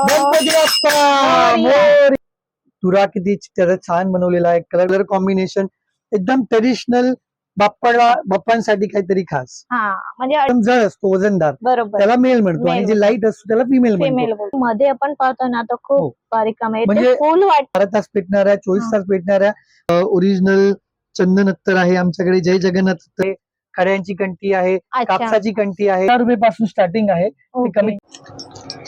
गणपती बाप्पा. तुरा किती त्याचं छान बनवलेला आहे. कलर कॉम्बिनेशन एकदम ट्रेडिशनल बाप्पाला बाप्पांसाठी काहीतरी खास. हा म्हणजे एकदम जड असतो वजनदार. बरोबर. त्याला मेल म्हणतो आणि जे लाइट असतो त्याला फिमेल म्हणतो. मध्ये आपण पाहतो ना हो. खूप आहे म्हणजे- ते बारा तास पेटणाऱ्या चोवीस हा. तास पेटणाऱ्या ओरिजिनल चंदन अत्तर आहे आमच्याकडे. जय जगन्नाथ अत्तर. खड्यांची कंठी आहे. कापसाची कंठी आहे. रुपये पासून स्टार्टिंग आहे. कमी-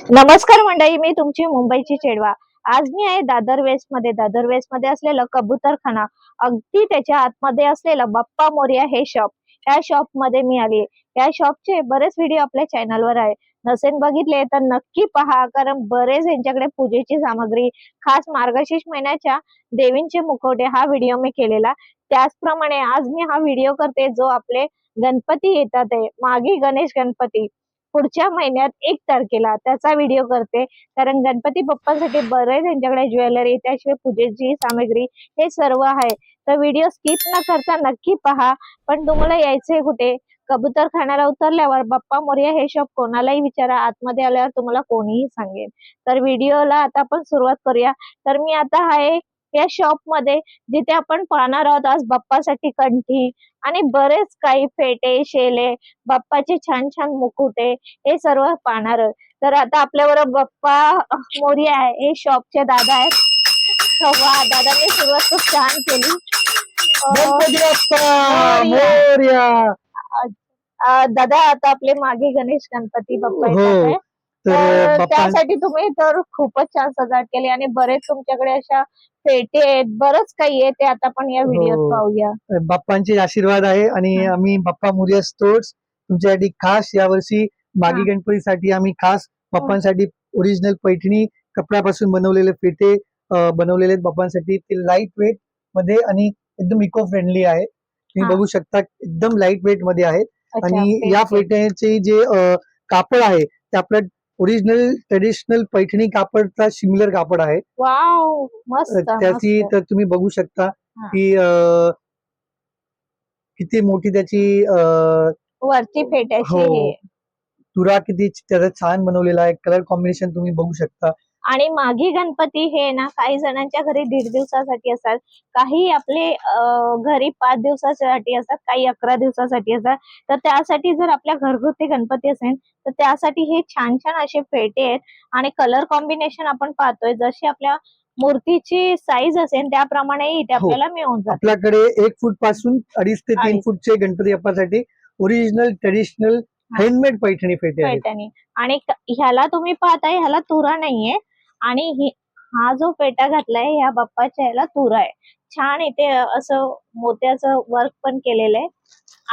नमस्कार मंडळी मी तुमची मुंबईची चेडवा. आज मी आहे दादर वेस्टमध्ये. दादर वेस्टमध्ये असलेलं कबूतरखाना अगदी त्याच्या आतमध्ये असलेलं बाप्पा मोरिया हे शॉप या शॉपमध्ये मी आली या शॉपचे बरेच व्हिडिओ आपल्या चॅनलवर आहे. नसेन बघितले तर नक्की पहा कारण बरेच यांच्याकडे पूजेची सामग्री खास मार्गशीर्ष महिन्याच्या देवींचे मुखवटे हा व्हिडिओ मी केलेला. त्याचप्रमाणे आज मी हा व्हिडिओ करते जो आपले गणपती येतात आहे मागे गणेश गणपती. पुढच्या महिन्यात एक तारखेला त्याचा व्हिडिओ करते. कारण गणपती बाप्पांसाठी बरेच त्यांच्याकडे ज्वेलरी त्याशिवाय पूजेची सामग्री हे सर्व आहे. तर व्हिडिओ स्किप न करता नक्की पहा. पण तुम्हाला यायचंय कुठे? कबूतर खाण्याला उतरल्यावर बाप्पा मोर्या हे शॉप कोणालाही विचारा. आतमध्ये आल्यावर तुम्हाला कोणीही सांगेल तर व्हिडिओला आता आपण सुरुवात करूया. तर मी आता आहे या शॉपमध्ये जिथे आपण पाहणार आहोत आज बाप्पासाठी कंठी आणि बरेच काही फेटे शेले बाप्पाचे छान छान मुकुटे हे सर्व पाहणार आहोत. तर आता आपल्याबरोबर बाप्पा मोरिया आहे हे शॉपचे दादा आहेत वा दादाने सुरुवात खूप छान केली मोरया. अं, दादा आता आपले मागे गणेश गणपती बाप्पा हो. येतात आहे. तर त्यासाठी तुम्ही तर खूपच छान सजावट केली आणि बरेच तुमच्याकडे अशा फेटे आहेत बरंच काही आहे ते आता आपण या व्हिडिओत हो. पाहूया बाप्पांचे आशीर्वाद आहे आणि हा. आम्ही बाप्पा मोरिया स्टोर्स तुमच्यासाठी खास यावर्षी मागी हा. गणपतीसाठी आम्ही खास बाप्पांसाठी ओरिजिनल पैठणी कपड्यापासून बनवलेले फेटे अं, बनवलेले आहेत बाप्पांसाठी ते लाइट वेटमध्ये आणि एकदम इको फ्रेंडली आहे तुम्ही हा. बघू शकता एकदम लाइट वेटमध्ये आहेत आणि या फेटे. फेट्याचे जे कापड आहे ते आपलं ओरिजिनल ट्रेडिशनल पैठणी कापडचा सिमिलर कापड आहे वाव मस्त त्याची. तर तुम्ही बघू शकता. की किती मोठी त्याची वरची हो. हे. तुरा किती त्याचं छान बनवलेला आहे कलर कॉम्बिनेशन तुम्ही बघू शकता आणि मागी गणपती हे ना काही जणांच्या घरी दीड दिवसासाठी असतात. काही आपले घरी पाच दिवसासाठी असतात काही अकरा दिवसासाठी असतात. तर त्यासाठी जर आपल्या घरगुती गणपती असेल तर त्यासाठी हे छान छान असे फेटे आहेत आणि कलर कॉम्बिनेशन आपण पाहतोय. जशी आपल्या मूर्तीची साईज असेल त्याप्रमाणे इथे हो. आपल्याला मिळून जाते. आपल्याकडे एक फूटपासून अडीच ते तीन. फूटचे गणपती बाप्पासाठी ओरिजिनल ट्रेडिशनल. हँडमेड पैठणी फेटे फेट्याने आणि ह्याला तुम्ही पाहताय ह्याला तुरा नाहीये. आणि हि- हा जो फेटा घातलाय ह्या बाप्पाच्या ह्याला तुरा आहे. छान इथे असं मोत्याचं वर्क पण केलेलं आहे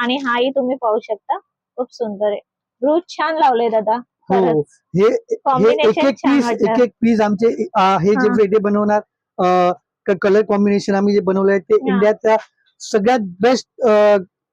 आणि हाही तुम्ही पाहू शकता. खूप सुंदर आहे. ब्रूच छान लावले दादा. हो. हे हे एक कॉम्बिनेशन एक छान पीस वाटलं. एक एक पीस आमचे हे जे. फेटे बनवणार कलर कॉम्बिनेशन आम्ही जे बनवलं आहे ते. इंडियाच्या सगळ्यात बेस्ट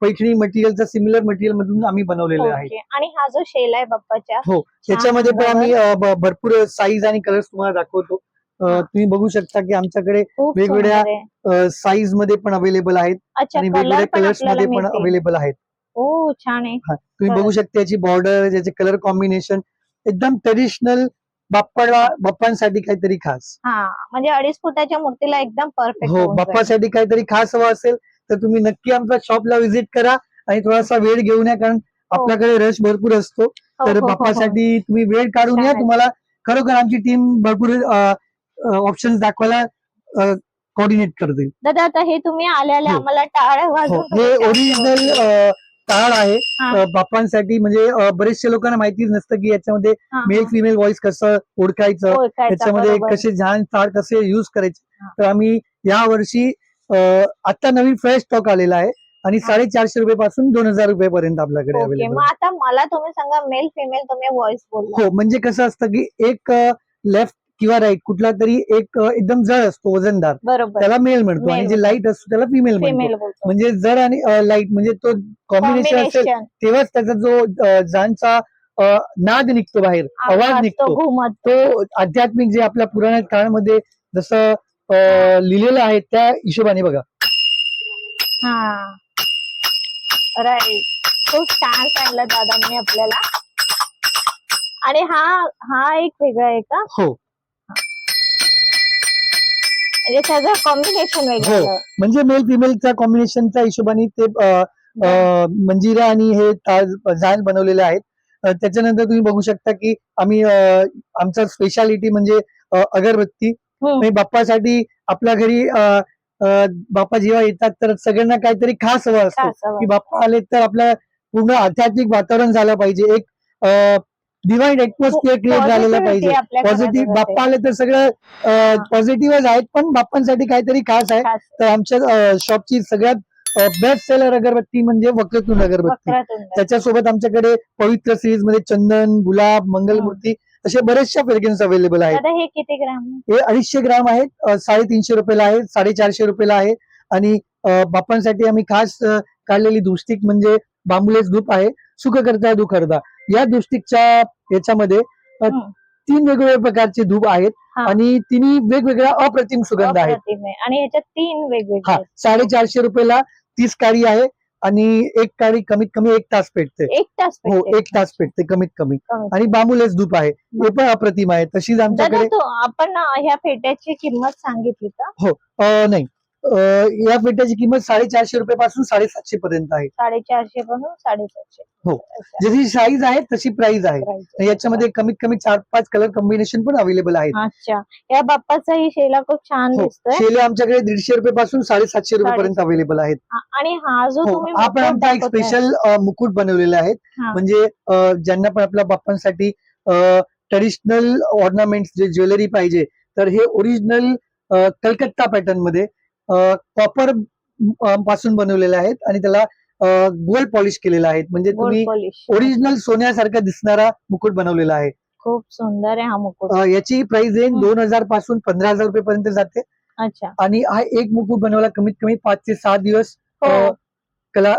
पैठणी मटेरियलचा सिमिलर मटेरियल मधून आम्ही बनवलेले आहे. आणि हा जो शेला आहे बाप्पाच्या हो. त्याच्यामध्ये पण. आम्ही भरपूर साईज आणि कलर्स तुम्हाला दाखवतो. तुम्ही बघू शकता की आमच्याकडे वेगवेगळ्या साईजमध्ये पण अवेलेबल आहेत आणि वेगवेगळ्या कलर्समध्ये पण अवेलेबल आहेत. हो छान आहे. तुम्ही. बघू शकता याची बॉर्डर याचे कलर कॉम्बिनेशन एकदम ट्रेडिशनल बाप्पाला बाप्पांसाठी काहीतरी खास. हा. म्हणजे अडीच फुटाच्या मूर्तीला एकदम परफेक्ट हो बाप्पासाठी काहीतरी खास हवं असेल तर तुम्ही नक्की आमच्या शॉपला व्हिजिट करा आणि थोडासा वेळ घेऊन या कारण आपल्याकडे रश भरपूर असतो हो, तर बाप्पासाठी तुम्ही वेळ काढून या. तुम्हाला खरोखर आमची टीम भरपूर ऑप्शन दाखवायला कोऑर्डिनेट करते दादा आता हे तुम्ही आल्याला हो. आम्हाला टाळ हो हे ओरिजिनल. टाळ आहे हा. बाप्पांसाठी म्हणजे बरेचशे लोकांना माहितीच नसतं की याच्यामध्ये हा, मेल हा. फिमेल व्हॉइस कसं ओळखायचं त्याच्यामध्ये. कसे छान टाळ कसे युज करायचे हा. तर आम्ही या वर्षी आता नवीन फ्रेश स्टॉक आलेला आहे आणि. साडेचारशे रुपये पासून दोन हजार रुपये पर्यंत आपल्याकडे ओके अवेलेबल मग आता मला तुम्ही सांगा मेल फिमेल तुम्ही व्हॉइस बोलला. हो म्हणजे कसं असतं की एक लेफ्ट किंवा राईट कुठला तरी एक एकदम जड असतो वजनदार. त्याला मेल म्हणतो आणि जे लाइट असतो त्याला फिमेल म्हणतो. म्हणजे जड आणि लाइट म्हणजे तो कॉम्बिनेशन असेल तेव्हाच त्याचा जो अ, नाद निघतो बाहेर आवाज निघतो. तो आध्यात्मिक जे आपल्या पुराण काळामध्ये जसं लिहिलेलं आहे त्या हिशोबाने बघा. हा. राईट खूप छान सांगलं दादांनी आपल्याला. आणि हा हा एक वेगळा आहे का? हो. म्हणजे सगळं कॉम्बिनेशन वेगळं म्हणजे मेल फिमेलच्या कॉम्बिनेशनच्या हिशोबाने ते अं, अं, मंजिरा आणि हे ताज बनवलेले आहेत. अं, त्याच्यानंतर तुम्ही बघू शकता की आम्ही अं, आमचा स्पेशालिटी म्हणजे अं, अगरबत्ती. म्हणजे बाप्पासाठी आपल्या घरी बाप्पा जेव्हा येतात तर सगळ्यांना काहीतरी खास हवं असतं. की बाप्पा आले तर आपलं पूर्ण आध्यात्मिक वातावरण झालं पाहिजे. एक डिवाइन एटमॉस्फिअर क्रिएट झालेलं पाहिजे. आपल्या पॉझिटिव्ह. बाप्पा आले तर सगळं पॉझिटिव्हच आहेत पण बाप्पांसाठी काहीतरी खास आहे. तर आमच्या शॉपची सगळ्यात बेस्ट सेलर अगरबत्ती म्हणजे वक्रतुंड अगरबत्ती. त्याच्यासोबत आमच्याकडे पवित्र सिरीजमध्ये चंदन गुलाब मंगलमूर्ती असे बरेचशा फ्रेग्रन्स अवेलेबल आहेत दादा हे किती ग्राम हे अडीचशे ग्राम आहेत अ, साडेतीनशे रुपयाला आहे साडेचारशे रुपयाला आहे आणि अ, बाप्पांसाठी आम्ही खास अ, काढलेली दुस्टिक म्हणजे बांबुलेस धूप आहे सुख करता दुखरता या दुस्टिकच्या याच्यामध्ये अ. तीन वेगवेगळ्या प्रकारचे धूप आहेत हा. आणि तिन्ही वेगवेगळ्या अप्रतिम सुगंध आहेत अप्रतिम आहे. आणि याच्यात तीन वेगवेगळे हा आहेत. साडेचारशे रुपयाला तीस काळी आहे आणि एक काळी कमीत कमी एक तास पेटते. एक तास हो. एक तास पेटते कमीत कमी. आणि बांबुलेस धूप आहे. हे पण अप्रतिम आहे. तशीच आमच्याकडे तो आपण ह्या फेट्याची किंमत सांगितली का? अ, नाही. या पेट्याची किंमत साडेचारशे रुपये पासून साडेसातशे पर्यंत आहे. साडेचारशे पासून साडेसातशे. हो. जशी साईज आहे तशी प्राइस आहे. याच्यामध्ये कमीत कमी चार पाच कलर कॉम्बिनेशन पण अवेलेबल आहेत. अच्छा. या बाप्पाचाही शेला खूप छान हो. दिसतोय. शेले आमच्याकडे दीडशे रुपये पासून साडेसातशे रुपये पर्यंत. अवेलेबल आहेत. आणि हा जो हो. तुम्ही हा आमचा एक स्पेशल मुकुट बनवलेला आहे. हा. म्हणजे ज्यांना पण आपल्या बाप्पांसाठी ट्रेडिशनल ऑर्नामेंट जे ज्वेलरी पाहिजे तर हे ओरिजिनल कलकत्ता पॅटर्नमध्ये कॉपरपासून बनवलेले आहेत आणि त्याला गोल्ड पॉलिश केलेलं आहे. म्हणजे तुम्ही ओरिजिनल सोन्यासारखा दिसणारा मुकुट बनवलेला आहे. खूप सुंदर आहे हा मुकुट. याची प्राइस रेंज. दोन हजारपासून पंधरा हजार रुपये पर्यंत जाते. अच्छा. आणि हा एक मुकुट बनवायला कमीत कमी पाच ते सहा दिवस हो. कला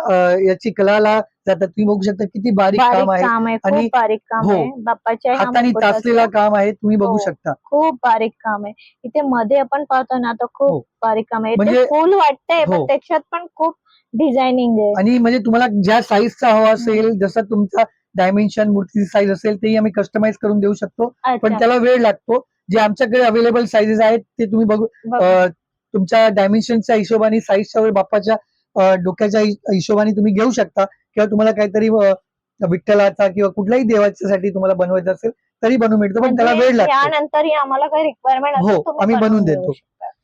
याची कलाला जातात. तुम्ही बघू शकता किती बारीक काम आहे आणि- बारीक काम हो. आहे. बाप्पाच्या हाताने तासलेला काम आहे तुम्ही बघू हो. शकता. खूप बारीक काम आहे. इथे मध्ये आपण पाहतो ना तर खूप हो. बारीक काम आहे. म्हणजे- फुल वाटतंय पण. त्याच्यात पण खूप डिझायनिंग आहे. आणि म्हणजे तुम्हाला ज्या साईजचा हवा असेल जसं तुमचा डायमेन्शन मूर्तीची साईज असेल तेही आम्ही कस्टमाइज करून देऊ शकतो. पण त्याला वेळ लागतो. जे आमच्याकडे अवेलेबल साईजेस आहेत ते तुम्ही बघू तुमच्या डायमेन्शनच्या हिशोबाने साईजच्या बाप्पाच्या डोक्याच्या हिशोबाने तुम्ही घेऊ शकता किंवा तुम्हाला काहीतरी विठ्ठलाचा किंवा कुठल्याही देवाच्यासाठी तुम्हाला बनवायचं असेल तरी बनवून मिळतो पण त्याला म्हणजे वेळ लागतो यानंतरही आम्हाला काही रिक्वायरमेंट हो, आम्ही बनवून देतो.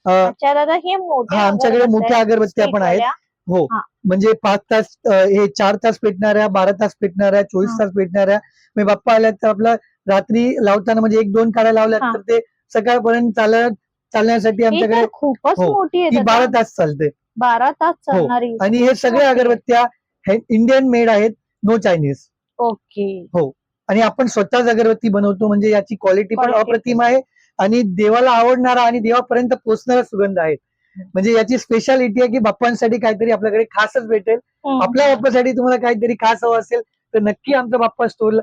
हे आमच्याकडे मोठ्या अगरबत्त्या पण आहेत हो. म्हणजे पाच तास हे चार तास पेटणाऱ्या बारा तास पेटणाऱ्या चोवीस. तास पेटणाऱ्या म्हणजे बाप्पा आल्या तर आपला रात्री लावताना म्हणजे एक दोन काड्या लावल्या. तर ते सकाळपर्यंत चालत चालण्यासाठी आमच्याकडे खूपच हो. मोठी बारा. तास चालते बारा तास चालणारी आणि हे सगळे अगरबत्त्या हे इंडियन मेड आहेत नो चायनीज ओके. आणि आपण स्वतःच अगरबत्ती बनवतो म्हणजे याची क्वालिटी पण. अप्रतिम आहे आणि देवाला आवडणारा आणि देवापर्यंत पोहोचणारा सुगंध आहे. म्हणजे याची स्पेशालिटी आहे की बाप्पांसाठी काहीतरी आपल्याकडे खासच भेटेल. आपल्या बाप्पासाठी तुम्हाला काहीतरी खास हवं असेल तर नक्की आमचा बाप्पा स्टोरला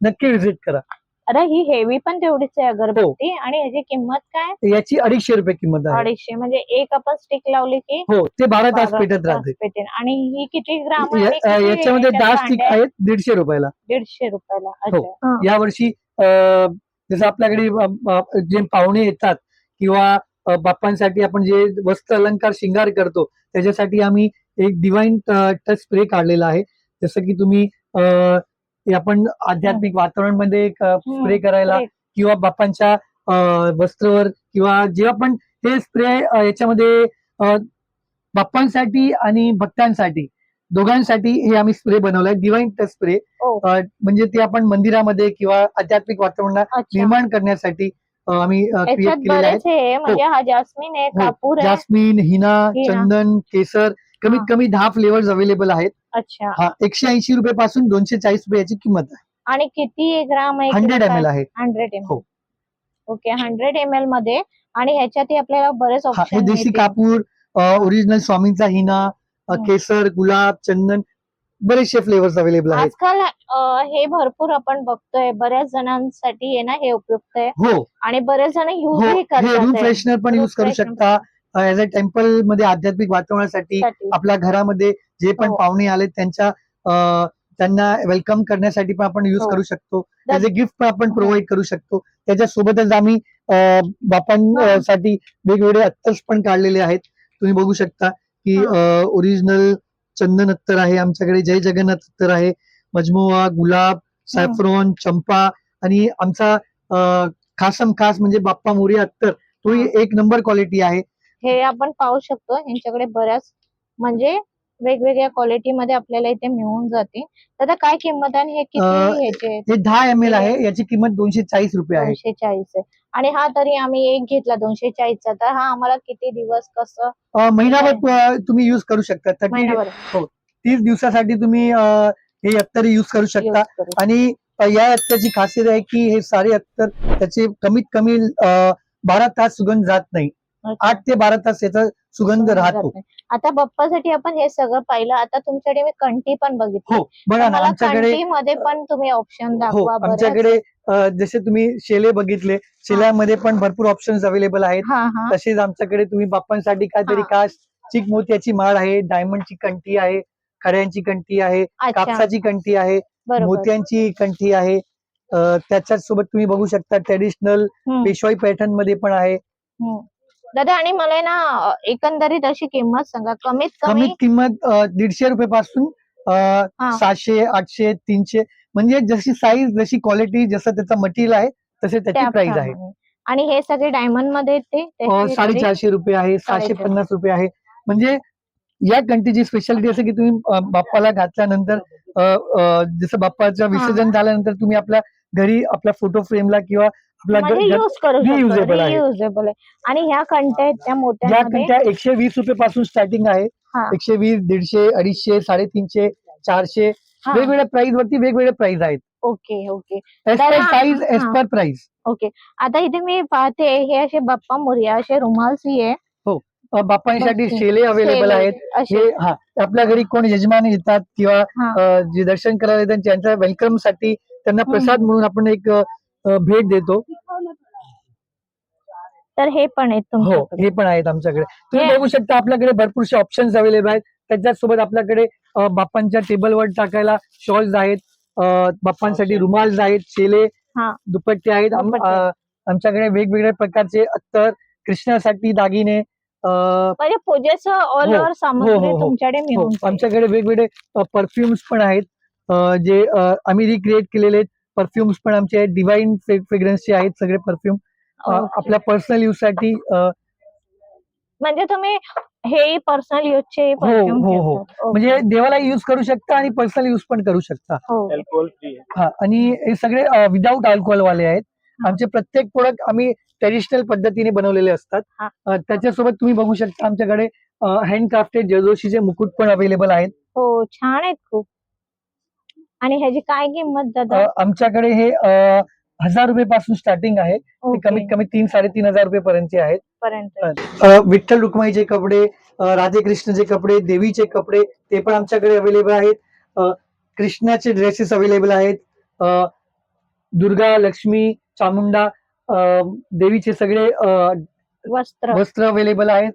नक्की व्हिजिट करा. अरे ही हेवी पण तेवढीच आहे हो. अगरबत्ती आणि याची किंमत काय? याची अडीचशे रुपये किंमत आहे. अडीचशे म्हणजे एक आपण स्टिक लावली की हो ते बारा तास बारा पेटत तास राहते. पेटेल. आणि ही किती ग्राम आहे? आणि या- अ, किती याच्यामध्ये याच्यात दहा स्टिक? आहेत? दीडशे रुपयाला. दीडशे रुपयाला हो. अच्छा. हा. यावर्षी अं, जसं आपल्याकडे अं, अं, जे पाहुणे येतात किंवा अं, बाप्पांसाठी आपण जे वस्त्र अलंकार शिंगार करतो त्याच्यासाठी आम्ही एक डिवाइन टच स्प्रे काढलेला आहे. जसं की तुम्ही अं, हे आपण आध्यात्मिक वातावरणामध्ये स्प्रे करायला. किंवा बाप्पांच्या वस्त्रवर किंवा जेव्हा पण हे स्प्रे याच्यामध्ये बाप्पांसाठी आणि भक्तांसाठी दोघांसाठी हे आम्ही स्प्रे बनवलाय डिवाइन टच स्प्रे. म्हणजे ते आपण मंदिरामध्ये किंवा आध्यात्मिक वातावरणात अच्छा निर्माण करण्यासाठी आम्ही क्रिएट केलेले हे म्हणजे हा आहे हो. आहे जास्मिन हिना. चंदन केसर कमीत हा. कमी दहा फ्लेवर्स अवेलेबल आहेत अच्छा. हा एकशे ऐंशी रुपये पासून दोनशे चाळीस रुपये याची किंमत आहे. आणि किती ग्राम आहे हंड्रेड एम एल आहे. हंड्रेड एम हो. ओके हंड्रेड एम एलमध्ये आणि ह्याच्यातही आपल्याला बरेच हा हे ऑप्शन देशी कापूर ओरिजिनल स्वामींचा हिना. केसर गुलाब चंदन बरेचसे फ्लेवर्स अवेलेबल आहेत. आजकाल हे भरपूर आपण बघतोय बऱ्याच जणांसाठी आहे ना हे उपयुक्त आहे. हो. आणि बरेच जण हो युजही हे करतात रूम हे. फ्रेशनर पण युज करू शकता. ऍज अ टेम्पलमध्ये आध्यात्मिक वातावरणासाठी साठी. आपल्या घरामध्ये जे पण हो. पाहुणे आले त्यांच्या त्यांना वेलकम करण्यासाठी पण आपण युज हो. करू शकतो. त्याचे गिफ्ट पण आपण प्रोव्हाइड करू शकतो. त्याच्यासोबतच आम्ही बापांसाठी वेगवेगळे अत्तर्स पण काढलेले आहेत. तुम्ही बघू शकता की ओरिजिनल चंदन अत्तर आहे आमच्याकडे जय जगन्नाथ अत्तर आहे मजमुआ गुलाब सॅफ्रॉन चंपा आणि आमचा खासम खास म्हणजे बाप्पा मोरिया अत्तर. तोही एक नंबर क्वालिटी आहे. हे आपण पाहू शकतो. यांच्याकडे बऱ्याच म्हणजे वेगवेगळ्या क्वालिटी मध्ये आपल्याला इथे मिळून जाते. तर काय किंमत आहे आणि हे किती ह्याचे? हे दहा एम एल आहे. याची किंमत दोनशे चाळीस रुपये आहे. दोनशे चाळीस आहे. आणि हा तरी आम्ही एक घेतला दोनशे चाळीसचा. तर हा आम्हाला किती दिवस कसं महिनाभर तुम्ही युज करू शकता. महिनाभर. तीस दिवसासाठी तुम्ही हे अत्तर युज करू शकता. आणि या अत्तरची खासियत आहे की हे सारे अत्तर त्याचे कमीत कमी बारा तास सुगंध जात नाही. आठ ते बारा तास याचा सुगंध राहतो. आता बाप्पासाठी आपण हे सगळं पाहिलं आता तुमच्याकडे मी कंठी पण बघितली. हो बघा ना आमच्याकडे मध्ये पण तुम्ही ऑप्शन हो दाखवा आमच्याकडे अं, जसे तुम्ही शेले बघितले शेल्यामध्ये पण भरपूर ऑप्शन्स अवेलेबल आहेत. हा हा. तसेच आमच्याकडे तुम्ही बाप्पांसाठी काहीतरी हा. खास चिक मोत्याची माळ आहे डायमंडची कंठी आहे खड्यांची कंठी आहे अच्छा. कापसाची कंठी आहे बरोबर. मोत्यांची कंठी आहे. अं, त्याच्याच सोबत तुम्ही बघू शकता ट्रेडिशनल हम्म, पेशवाई पॅटर्नमध्ये पण आहे. हम्म. दादा आणि मला आहे ना एकंदरीत अशी किंमत सांगा कमीत कमी कमीत किंमत अं, दीडशे रुपये पासून हा. सातशे आठशे तीनशे म्हणजे जशी साईज जशी क्वालिटी जसं त्याचं मटेरियल आहे तसे त्याची प्राइस आहे त्याप्रमाणे. आणि हे सगळे डायमंडमध्ये आहेत ते अं, त्याची तरी- साडेचारशे रुपये आहे सहाशे साडेचारशे. पन्नास रुपये आहे म्हणजे या कंटीची स्पेशालिटी असं की तुम्ही अं, बाप्पाला घातल्यानंतर अं, अं, जसं बाप्पाचं विसर्जन झाल्यानंतर तुम्ही आपल्या घरी आपल्या फोटो फ्रेमला किंवा म्हणजे आहे. रियुजेबल आहे आणि ह्या कंट्या आहेत त्या या मोठ्यामध्ये कंट्या एकशे वीस रुपये पासून स्टार्टिंग आहे हा. एकशे वीस दीडशे अडीचशे साडेतीनशे चारशे हा. वेगवेगळ्या प्राइस वरती वेगवेगळे प्राइस आहेत ओके ओके एस तर पर हा- साईज एस हा. पर प्राइस ओके आता इथे मी पाहते हे असे बाप्पा मोरिया असे रुमालसी आहे बाप्पांसाठी मस्त. शेले अवेलेबल आहेत असे हे हा आपल्या घरी कोण यजमान येतात किंवा हा. अं, जे दर्शन करायला येतात त्यांच्या वेलकमसाठी त्यांना हम्म. प्रसाद म्हणून आपण एक अं, भेट देतो. तर हे पण आहेत हो तुमच्याकडे. हे पण आहेत आमच्याकडे. तुम्ही बघू शकता आपल्याकडे भरपूरसे ऑप्शन्स अवेलेबल आहेत. त्याच्यासोबत आपल्याकडे बाप्पांच्या टेबलवर टाकायला शॉल्स आहेत. बाप्पांसाठी रुमाल्स आहेत शेले. दुपट्टे आहेत. आमच्याकडे वेगवेगळ्या प्रकारचे अत्तर कृष्णासाठी दागिने म्हणजे पूजेचं ऑल ओव्हर सामग्री हो, हो. तुमच्याकडे हो, जाईल. आमच्याकडे वेगवेगळे परफ्युम्स पण आहेत. जे आम्ही रिक्रिएट केलेले परफ्युम्स पण आमचे आहेत डिवाइन फ्रेग्रन्सचे आहेत सगळे परफ्युम. आपल्या पर्सनल यूजसाठी म्हणजे तुम्ही हे पर्सनल युजचे हो, हो, हो. म्हणजे देवाला युज करू शकता आणि पर्सनल युज पण करू शकता. हो. अल्कोहोल फ्री आहे. हा आणि हे सगळे विदाऊट अल्कोहोल वाले आहेत. आमचे प्रत्येक प्रोडक्ट आम्ही ट्रेडिशनल पद्धतीने बनवलेले असतात. त्याच्यासोबत तुम्ही बघू शकता आमच्याकडे हँडक्राफ्टेड जरदोशीचे मुकुट पण अवेलेबल आहेत. हो छान आहेत खूप. आणि ह्याची काय किंमत दादा? आमच्याकडे हे हजार रुपये पासून स्टार्टिंग आहे. ते कमीत कमी तीन साडेतीन हजार रुपये पर्यंतचे आहेत. पर्यंत. अ, विठ्ठल रुक्माईचे कपडे राधेकृष्णचे कपडे देवीचे कपडे ते पण आमच्याकडे अवेलेबल आहेत. कृष्णाचे ड्रेसेस अवेलेबल आहेत. दुर्गा लक्ष्मी चामुंडा देवीचे सगळे वस्त्र. वस्त्र अवेलेबल आहेत.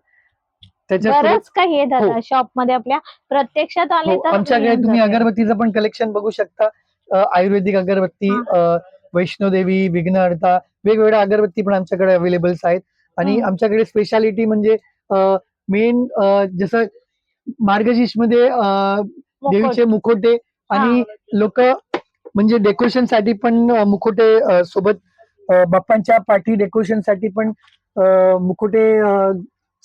बरंच काही आहे दादा हो. शॉपमध्ये आपल्या प्रत्यक्षात आले हो, तर आमच्याकडे तुम्ही. अगरबत्तीचं पण कलेक्शन बघू शकता अ, आयुर्वेदिक अगरबत्ती हा. अ, वैष्णोदेवी विघ्नहर्ता वेगवेगळ्या अगरबत्ती पण आमच्याकडे अवेलेबल आहेत आणि. आमच्याकडे स्पेशालिटी म्हणजे मेन जसं मार्गशीर्षमध्ये अ, मुकुट. देवीचे मुखोटे आणि लोक म्हणजे डेकोरेशनसाठी पण अ, मुखोटे अ, सोबत अ, बाप्पांच्या पाठी डेकोरेशनसाठी पण अ, मुखोटे अ,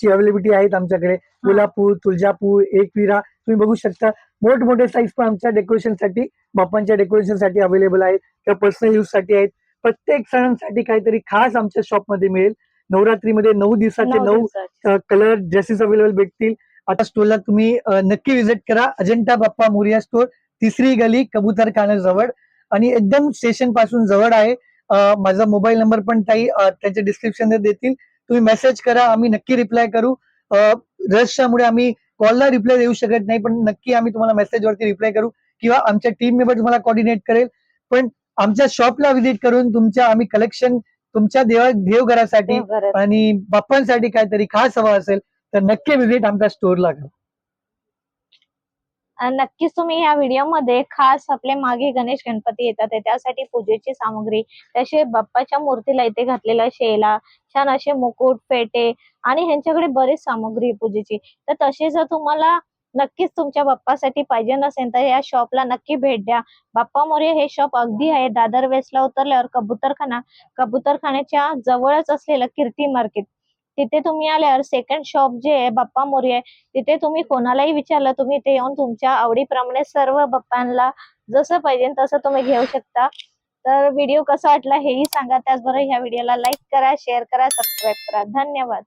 ची अवेलेबिलिटी आहेत आमच्याकडे. कोल्हापूर तुळजापूर एकविरा तुम्ही बघू शकता. मोठमोठे साईज पण आमच्या डेकोरेशनसाठी बाप्पांच्या डेकोरेशनसाठी अवेलेबल आहेत. किंवा पर्सनल यूजसाठी आहेत. प्रत्येक सणांसाठी काहीतरी खास आमच्या शॉपमध्ये मिळेल. नवरात्रीमध्ये नऊ दिवसाचे नऊ. कलर ड्रेसेस अवेलेबल भेटतील. आता स्टोरला तुम्ही नक्की विजिट करा. अजंठा बाप्पा मोरिया स्टोर तिसरी गली कबूतर जवळ. आणि एकदम स्टेशनपासून जवळ आहे. माझा मोबाईल नंबर पण ताई अ, त्यांच्या डिस्क्रिप्शन देतील. तुम्ही मेसेज करा आम्ही नक्की रिप्लाय करू. अ, रशच्यामुळे आम्ही कॉलला रिप्लाय देऊ शकत नाही पण नक्की आम्ही तुम्हाला मेसेज वरती रिप्लाय करू किंवा आमच्या टीम मेंबर तुम्हाला कॉर्डिनेट करेल. पण आमच्या शॉपला व्हिजिट करून तुमच्या आम्ही कलेक्शन तुमच्या देवा देवघरासाठी. आणि बाप्पांसाठी काहीतरी खास हवं असेल तर नक्की व्हिजिट आमच्या स्टोअरला करा. नक्कीच तुम्ही या व्हिडिओमध्ये खास आपले मागे गणेश गणपती येतात त्यासाठी पूजेची सामग्री तसे बाप्पाच्या मूर्तीला इथे घातलेला शेला छान असे मुकुट पेटे आणि ह्यांच्याकडे बरीच सामग्री आहे पूजेची. तर तसे जर तुम्हाला नक्कीच तुमच्या बाप्पासाठी पाहिजे नसेल तर या शॉपला नक्की भेट द्या. बाप्पा मोरे हे शॉप अगदी आहे दादर वेस्टला उतरल्यावर कबूतरखाना कबूतरखान्याच्या जवळच असलेलं कीर्ती मार्केट. तिथे तुम्ही आल्यावर सेकंड शॉप जे आहे बाप्पा मोरे आहे तिथे तुम्ही कोणालाही विचारलं तुम्ही ते येऊन तुमच्या आवडीप्रमाणे सर्व बाप्पांना जसं पाहिजे तसं तुम्ही घेऊ शकता. तर व्हिडिओ कसा वाटला हेही सांगा. त्याचबरोबर ह्या व्हिडिओला लाईक करा शेअर करा सबस्क्राईब करा. धन्यवाद.